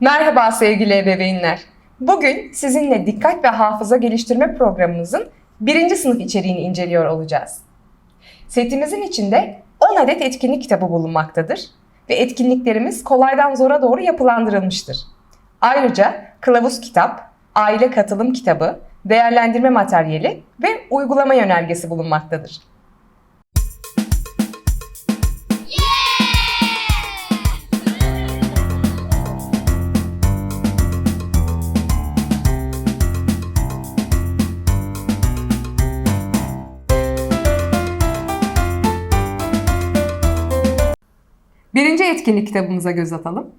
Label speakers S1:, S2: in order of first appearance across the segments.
S1: Merhaba sevgili ebeveynler. Bugün sizinle dikkat ve hafıza geliştirme programımızın birinci sınıf içeriğini inceliyor olacağız. Setimizin içinde 10 adet etkinlik kitabı bulunmaktadır ve etkinliklerimiz kolaydan zora doğru yapılandırılmıştır. Ayrıca kılavuz kitap, aile katılım kitabı, değerlendirme materyali ve uygulama yönergesi bulunmaktadır. Birinci etkinlik kitabımıza göz atalım.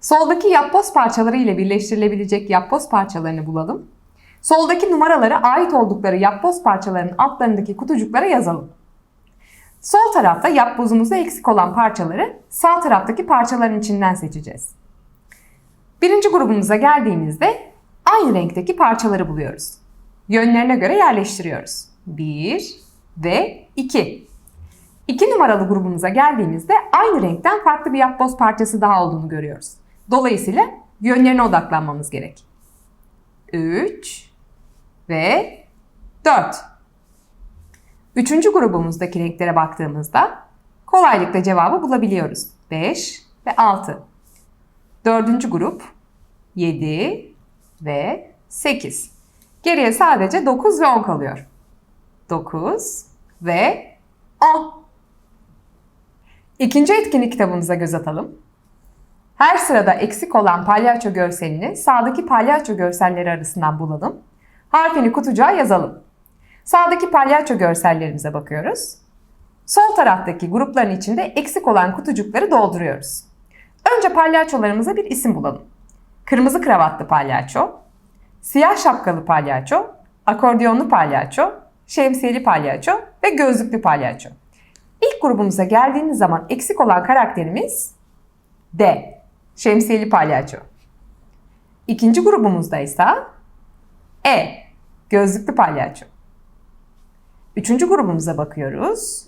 S1: Soldaki yapboz parçaları ile birleştirilebilecek yapboz parçalarını bulalım. Soldaki numaralara ait oldukları yapboz parçalarının altlarındaki kutucuklara yazalım. Sol tarafta yapbozumuzda eksik olan parçaları sağ taraftaki parçaların içinden seçeceğiz. Birinci grubumuza geldiğimizde aynı renkteki parçaları buluyoruz. Yönlerine göre yerleştiriyoruz. 1 ve 2. 2 numaralı grubumuza geldiğimizde aynı renkten farklı bir yapboz parçası daha olduğunu görüyoruz. Dolayısıyla yönlerine odaklanmamız gerek. 3 ve 4. Üçüncü grubumuzdaki renklere baktığımızda kolaylıkla cevabı bulabiliyoruz. 5 ve 6. Dördüncü grup 7 ve 8. Geriye sadece 9 ve 10 kalıyor. 9 ve 10. İkinci etkinlik kitabımıza göz atalım. Her sırada eksik olan palyaço görselini sağdaki palyaço görselleri arasından bulalım. Harfini kutucuğa yazalım. Sağdaki palyaço görsellerimize bakıyoruz. Sol taraftaki grupların içinde eksik olan kutucukları dolduruyoruz. Önce palyaçolarımıza bir isim bulalım. Kırmızı kravatlı palyaço, siyah şapkalı palyaço, akordiyonlu palyaço, şemsiyeli palyaço ve gözlüklü palyaço. İlk grubumuza geldiğimiz zaman eksik olan karakterimiz D. Şemsiyeli palyaço. İkinci grubumuzda ise E. Gözlüklü palyaço. Üçüncü grubumuza bakıyoruz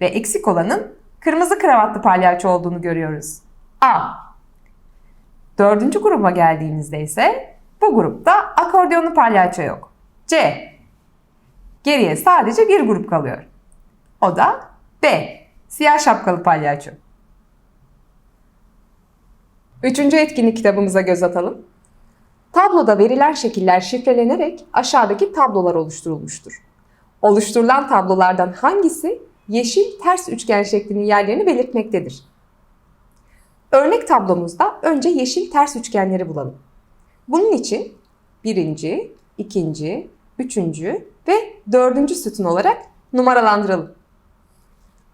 S1: ve eksik olanın kırmızı kravatlı palyaço olduğunu görüyoruz. A. Dördüncü gruba geldiğimizde ise bu grupta akordiyonlu palyaço yok. C. Geriye sadece bir grup kalıyor. O da B. Siyah şapkalı palyaço. Üçüncü etkinlik kitabımıza göz atalım. Tabloda verilen şekiller şifrelenerek aşağıdaki tablolar oluşturulmuştur. Oluşturulan tablolardan hangisi yeşil ters üçgen şeklinin yerlerini belirtmektedir? Örnek tablomuzda önce yeşil ters üçgenleri bulalım. Bunun için birinci, ikinci, üçüncü ve dördüncü sütun olarak numaralandıralım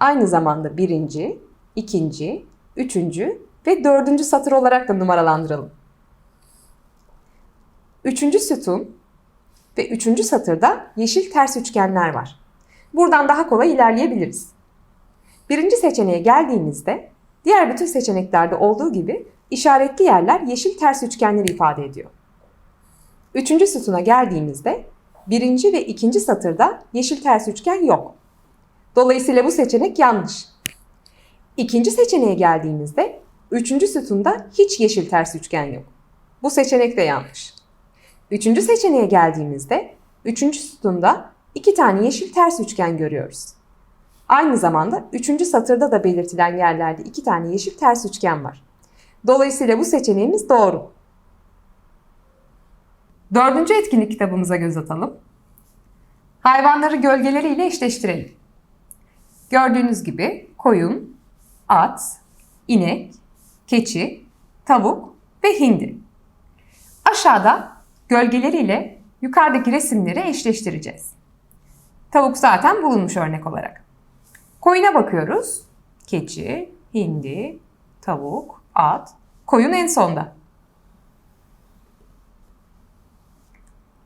S1: aynı zamanda birinci, ikinci, üçüncü ve dördüncü satır olarak da numaralandıralım. Üçüncü sütun ve üçüncü satırda yeşil ters üçgenler var. Buradan daha kolay ilerleyebiliriz. Birinci seçeneğe geldiğimizde diğer bütün seçeneklerde olduğu gibi işaretli yerler yeşil ters üçgenleri ifade ediyor. Üçüncü sütuna geldiğimizde birinci ve ikinci satırda yeşil ters üçgen yok. Dolayısıyla bu seçenek yanlış. İkinci seçeneğe geldiğimizde üçüncü sütunda hiç yeşil ters üçgen yok. Bu seçenek de yanlış. Üçüncü seçeneğe geldiğimizde üçüncü sütunda iki tane yeşil ters üçgen görüyoruz. Aynı zamanda üçüncü satırda da belirtilen yerlerde iki tane yeşil ters üçgen var. Dolayısıyla bu seçeneğimiz doğru. Dördüncü etkinlik kitabımıza göz atalım. Hayvanları gölgeleriyle eşleştirelim. Gördüğünüz gibi koyun, at, inek, keçi, tavuk ve hindi. Aşağıda gölgeleriyle yukarıdaki resimleri eşleştireceğiz. Tavuk zaten bulunmuş örnek olarak. Koyuna bakıyoruz. Keçi, hindi, tavuk, at, koyun en sonda.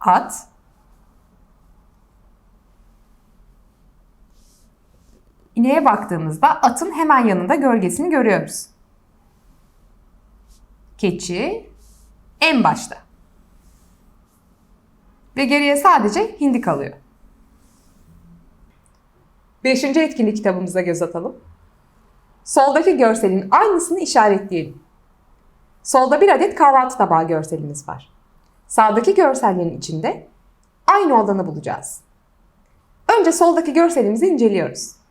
S1: At, İneğe baktığımızda atın hemen yanında gölgesini görüyoruz. Keçi en başta. Ve geriye sadece hindi kalıyor. Beşinci etkinlik kitabımıza göz atalım. Soldaki görselin aynısını işaretleyelim. Solda bir adet kahvaltı tabağı görselimiz var. Sağdaki görsellerin içinde aynı olanı bulacağız. Önce soldaki görselimizi inceliyoruz.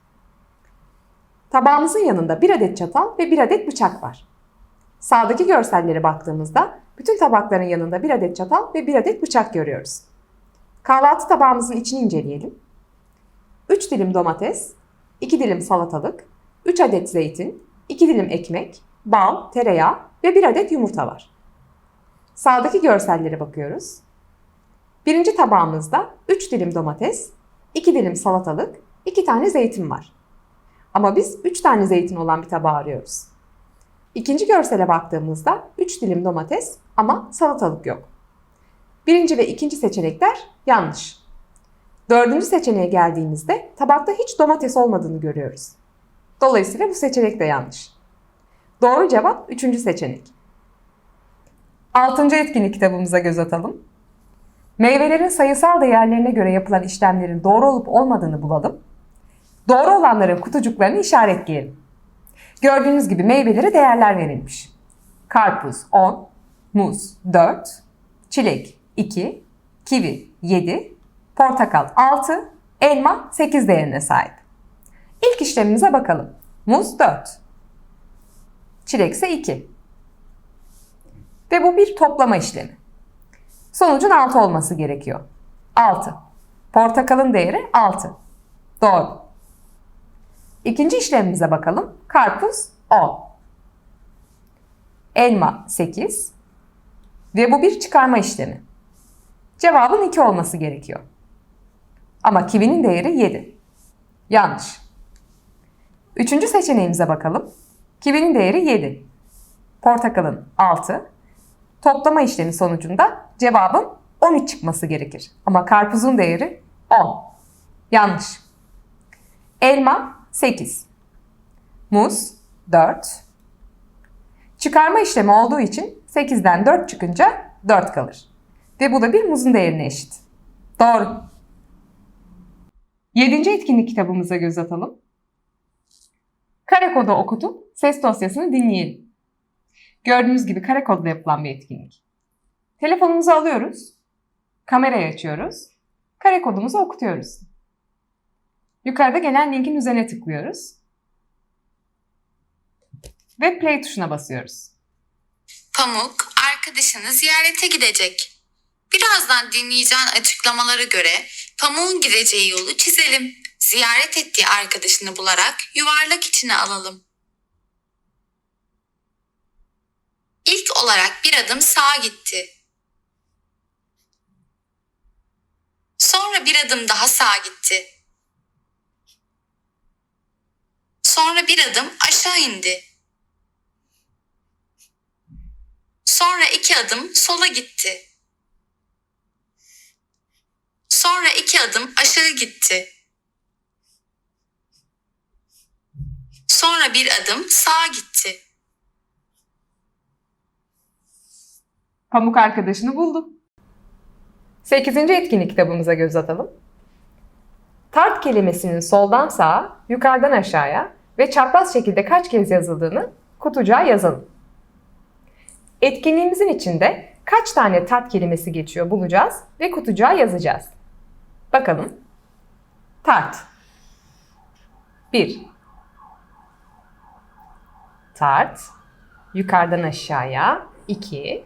S1: Tabağımızın yanında bir adet çatal ve bir adet bıçak var. Sağdaki görsellere baktığımızda bütün tabakların yanında bir adet çatal ve bir adet bıçak görüyoruz. Kahvaltı tabağımızın içini inceleyelim. 3 dilim domates, 2 dilim salatalık, 3 adet zeytin, 2 dilim ekmek, bal, tereyağı ve 1 adet yumurta var. Sağdaki görsellere bakıyoruz. Birinci tabağımızda 3 dilim domates, 2 dilim salatalık, 2 tane zeytin var. Ama biz 3 tane zeytin olan bir tabağı arıyoruz. İkinci görsele baktığımızda 3 dilim domates ama salatalık yok. Birinci ve ikinci seçenekler yanlış. Dördüncü seçeneğe geldiğimizde tabakta hiç domates olmadığını görüyoruz. Dolayısıyla bu seçenek de yanlış. Doğru cevap üçüncü seçenek. Altıncı etkinlik kitabımıza göz atalım. Meyvelerin sayısal değerlerine göre yapılan işlemlerin doğru olup olmadığını bulalım. Doğru olanların kutucuklarını işaretleyelim. Gördüğünüz gibi meyvelere değerler verilmiş. Karpuz 10, muz 4, çilek 2, kivi 7, portakal 6, elma 8 değerine sahip. İlk işlemimize bakalım. Muz 4, çilek ise 2. Ve bu bir toplama işlemi. Sonucun 6 olması gerekiyor. 6. Portakalın değeri 6. Doğru. İkinci işlemimize bakalım. Karpuz 10. Elma 8. Ve bu bir çıkarma işlemi. Cevabın 2 olması gerekiyor. Ama kivinin değeri 7. Yanlış. Üçüncü seçeneğimize bakalım. Kivinin değeri 7. Portakalın 6. Toplama işlemi sonucunda cevabın 13 çıkması gerekir. Ama karpuzun değeri 10. Yanlış. Elma 8. Muz 4. Çıkarma işlemi olduğu için 8'den 4 çıkınca 4 kalır. Ve bu da bir muzun değerine eşit. Doğru. Yedinci etkinlik kitabımıza göz atalım. Kare kodu okutup ses dosyasını dinleyelim. Gördüğünüz gibi kare kodla yapılan bir etkinlik. Telefonumuzu alıyoruz, kamerayı açıyoruz, kare kodumuzu okutuyoruz. Yukarıda gelen linkin üzerine tıklıyoruz. Ve play tuşuna basıyoruz.
S2: Pamuk arkadaşını ziyarete gidecek. Birazdan dinleyeceğin açıklamalara göre Pamuk'un gideceği yolu çizelim. Ziyaret ettiği arkadaşını bularak yuvarlak içine alalım. İlk olarak bir adım sağa gitti. Sonra bir adım daha sağa gitti. Sonra bir adım aşağı indi. Sonra iki adım sola gitti. Sonra iki adım aşağı gitti. Sonra bir adım sağa gitti.
S1: Pamuk arkadaşını buldu. 8. etkinlik kitabımıza göz atalım. Tart kelimesinin soldan sağa, yukarıdan aşağıya ve çapraz şekilde kaç kez yazıldığını kutucuğa yazalım. Etkinliğimizin içinde kaç tane tart kelimesi geçiyor bulacağız ve kutucuğa yazacağız. Bakalım. Tart. 1. Tart. Yukarıdan aşağıya. 2.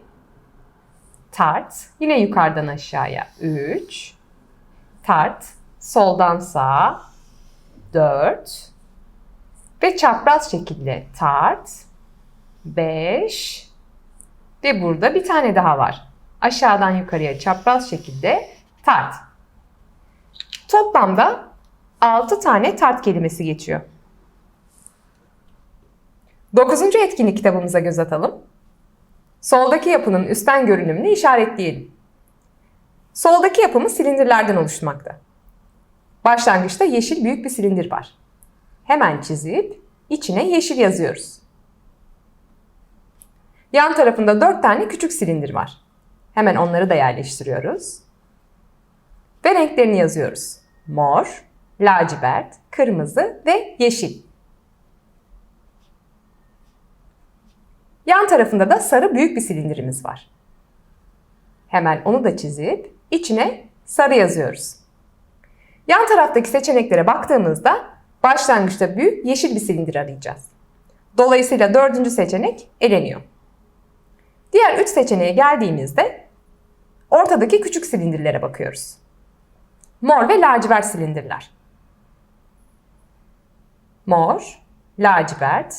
S1: Tart. Yine yukarıdan aşağıya. 3. Tart. Soldan sağa. 4. Ve çapraz şekilde tart. 5. Ve burada bir tane daha var. Aşağıdan yukarıya çapraz şekilde tart. Toplamda 6 tane tart kelimesi geçiyor. 9. etkinlik kitabımıza göz atalım. Soldaki yapının üstten görünümünü işaretleyelim. Soldaki yapımız silindirlerden oluşmakta. Başlangıçta yeşil büyük bir silindir var. Hemen çizip içine yeşil yazıyoruz. Yan tarafında 4 tane küçük silindir var. Hemen onları da yerleştiriyoruz. Ve renklerini yazıyoruz. Mor, lacivert, kırmızı ve yeşil. Yan tarafında da sarı büyük bir silindirimiz var. Hemen onu da çizip içine sarı yazıyoruz. Yan taraftaki seçeneklere baktığımızda başlangıçta büyük yeşil bir silindir arayacağız. Dolayısıyla dördüncü seçenek eleniyor. Diğer üç seçeneğe geldiğimizde ortadaki küçük silindirlere bakıyoruz. Mor ve lacivert silindirler. Mor, lacivert,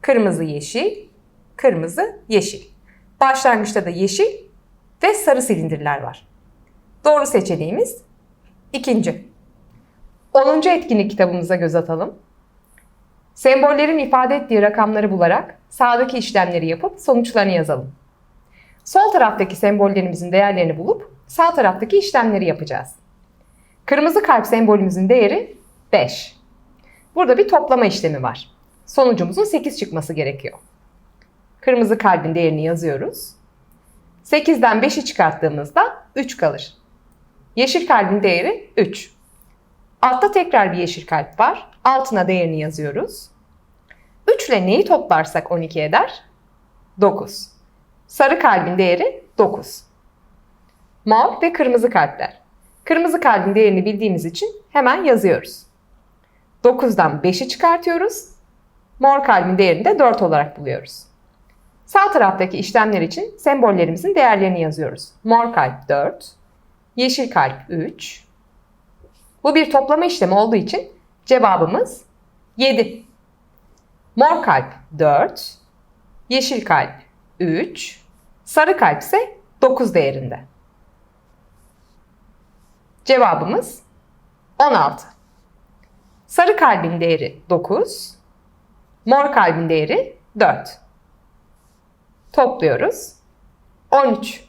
S1: kırmızı yeşil, kırmızı yeşil. Başlangıçta da yeşil ve sarı silindirler var. Doğru seçeneğimiz ikinci. 10. etkinlik kitabımıza göz atalım. Sembollerin ifade ettiği rakamları bularak sağdaki işlemleri yapıp sonuçlarını yazalım. Sol taraftaki sembollerimizin değerlerini bulup sağ taraftaki işlemleri yapacağız. Kırmızı kalp sembolümüzün değeri 5. Burada bir toplama işlemi var. Sonucumuzun 8 çıkması gerekiyor. Kırmızı kalbin değerini yazıyoruz. 8'den 5'i çıkarttığımızda 3 kalır. Yeşil kalbin değeri 3. Altta tekrar bir yeşil kalp var. Altına değerini yazıyoruz. 3 ile neyi toplarsak 12 eder? 9. Sarı kalbin değeri 9. Mor ve kırmızı kalpler. Kırmızı kalbin değerini bildiğimiz için hemen yazıyoruz. 9'dan 5'i çıkartıyoruz. Mor kalbin değerini de 4 olarak buluyoruz. Sağ taraftaki işlemler için sembollerimizin değerlerini yazıyoruz. Mor kalp 4, yeşil kalp 3. Bu bir toplama işlemi olduğu için cevabımız 7. Mor kalp 4, yeşil kalp 3, sarı kalp ise 9 değerinde. Cevabımız 16. Sarı kalbin değeri 9, mor kalbin değeri 4. Topluyoruz. 13.